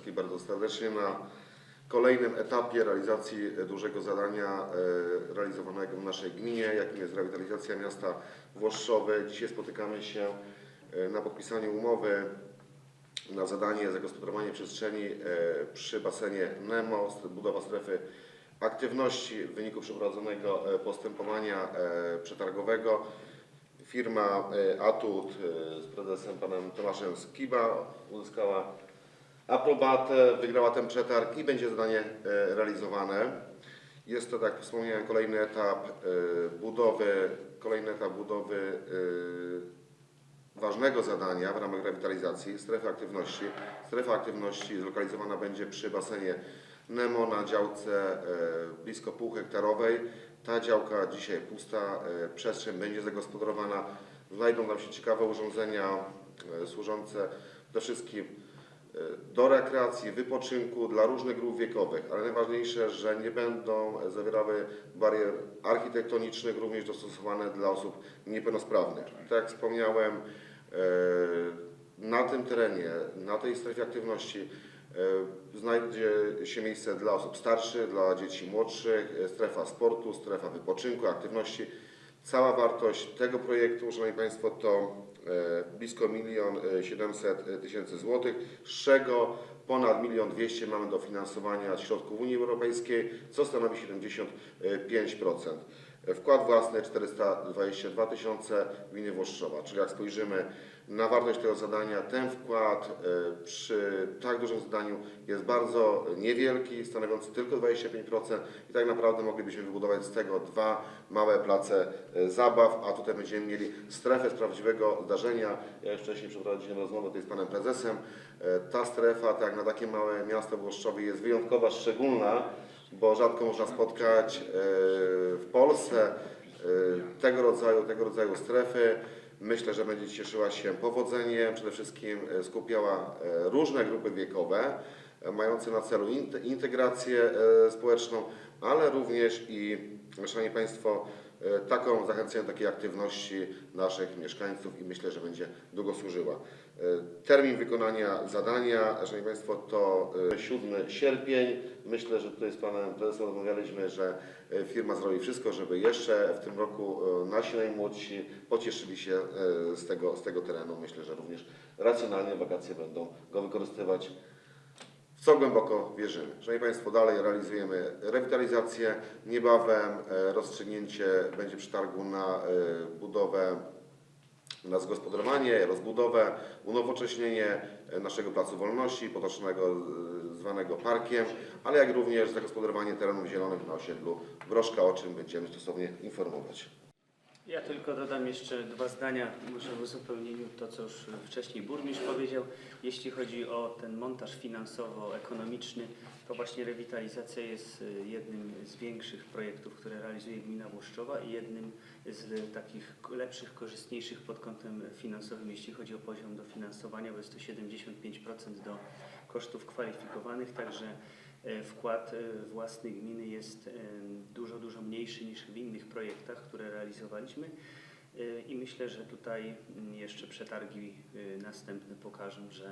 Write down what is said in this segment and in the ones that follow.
wszystkich bardzo serdecznie na kolejnym etapie realizacji dużego zadania e, realizowanego w naszej gminie, jakim jest rewitalizacja miasta Włoszczowe. Dzisiaj spotykamy się e, na podpisaniu umowy na zadanie zagospodarowanie przestrzeni e, przy basenie Nemo, budowa strefy aktywności w wyniku przeprowadzonego postępowania przetargowego. Firma Atut z prezesem panem Tomaszem Skiba uzyskała aprobatę, wygrała ten przetarg i będzie zadanie e, realizowane. Jest to, tak jak wspomniałem, kolejny etap e, budowy, kolejny etap budowy e, ważnego zadania w ramach rewitalizacji strefy aktywności. Strefa aktywności zlokalizowana będzie przy basenie Nemo na działce e, blisko półhektarowej. Ta działka dzisiaj pusta, e, przestrzeń będzie zagospodarowana. Znajdą tam się ciekawe urządzenia e, służące przede wszystkim e, do rekreacji, wypoczynku dla różnych grup wiekowych, ale najważniejsze, że nie będą zawierały barier architektonicznych, również dostosowane dla osób niepełnosprawnych. Tak jak wspomniałem, e, na tym terenie, na tej strefie aktywności e, znajdzie się miejsce dla osób starszych, dla dzieci młodszych, e, strefa sportu, strefa wypoczynku, aktywności. Cała wartość tego projektu, Szanowni Państwo, to e, blisko milion e, 700 tysięcy złotych, z czego ponad milion 200 mamy dofinansowania środków Unii Europejskiej, co stanowi 75%. Wkład własny 422 tysiące gminy Włoszczowa, czyli jak spojrzymy na wartość tego zadania, ten wkład e, przy tak dużym zadaniu jest bardzo niewielki, stanowiący tylko 25% i tak naprawdę moglibyśmy wybudować z tego dwa małe place e, zabaw, a tutaj będziemy mieli strefę z prawdziwego zdarzenia. Ja już wcześniej przeprowadziłem rozmowę tutaj z panem prezesem. E, Ta strefa, tak jak na takie małe miasto Włoszczowie, jest wyjątkowa, szczególna, bo rzadko można spotkać e, w Polsce e, tego rodzaju, tego rodzaju strefy. Myślę, że będzie cieszyła się powodzeniem, przede wszystkim e, skupiała różne grupy wiekowe, mające na celu int- integrację społeczną, ale również i, Szanowni Państwo, e, taką zachęcenie do takiej aktywności naszych mieszkańców i myślę, że będzie długo służyła. E, Termin wykonania zadania, Szanowni Państwo, to e, 7 sierpień. Myślę, że tutaj z Panem Prezesem rozmawialiśmy, że e, firma zrobi wszystko, żeby jeszcze w tym roku e, nasi najmłodsi pocieszyli się e, z tego, z tego terenu. Myślę, że również racjonalnie wakacje będą go wykorzystywać co głęboko wierzymy. Szanowni Państwo, dalej realizujemy rewitalizację. Niebawem e, rozstrzygnięcie będzie przetargu na e, budowę, na zagospodarowanie, rozbudowę, unowocześnienie e, naszego Placu Wolności, potoczonego e, zwanego parkiem, ale jak również zagospodarowanie terenów zielonych na osiedlu Broszka, o czym będziemy stosownie informować. Ja tylko dodam jeszcze dwa zdania, może w uzupełnieniu to, co już wcześniej burmistrz powiedział. Jeśli chodzi o ten montaż finansowo-ekonomiczny, to właśnie rewitalizacja jest y, jednym z większych projektów, które realizuje gmina Włoszczowa i jednym z takich lepszych, korzystniejszych pod kątem finansowym, jeśli chodzi o poziom dofinansowania, bo jest to 75% do kosztów kwalifikowanych, także wkład e, własny gminy jest e, dużo, dużo mniejszy niż w innych projektach, które realizowaliśmy. E, I myślę, że tutaj mm, jeszcze przetargi e, następne pokażą, że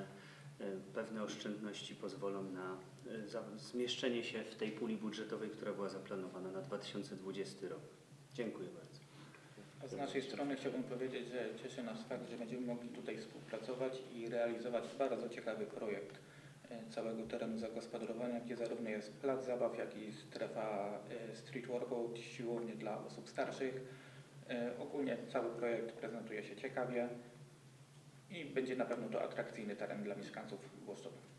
e, pewne oszczędności pozwolą na e, zmieszczenie się w tej puli budżetowej, która była zaplanowana na 2020 rok. Dziękuję bardzo. A z naszej strony chciałbym powiedzieć, że cieszy nas fakt, że będziemy mogli tutaj współpracować i realizować bardzo ciekawy projekt e, całego terenu zagospodarowania, gdzie zarówno jest plac zabaw, jak i strefa e, street workout, siłownie dla osób starszych. E, Ogólnie cały projekt prezentuje się ciekawie i będzie na pewno to atrakcyjny teren dla mieszkańców Włoszczowa.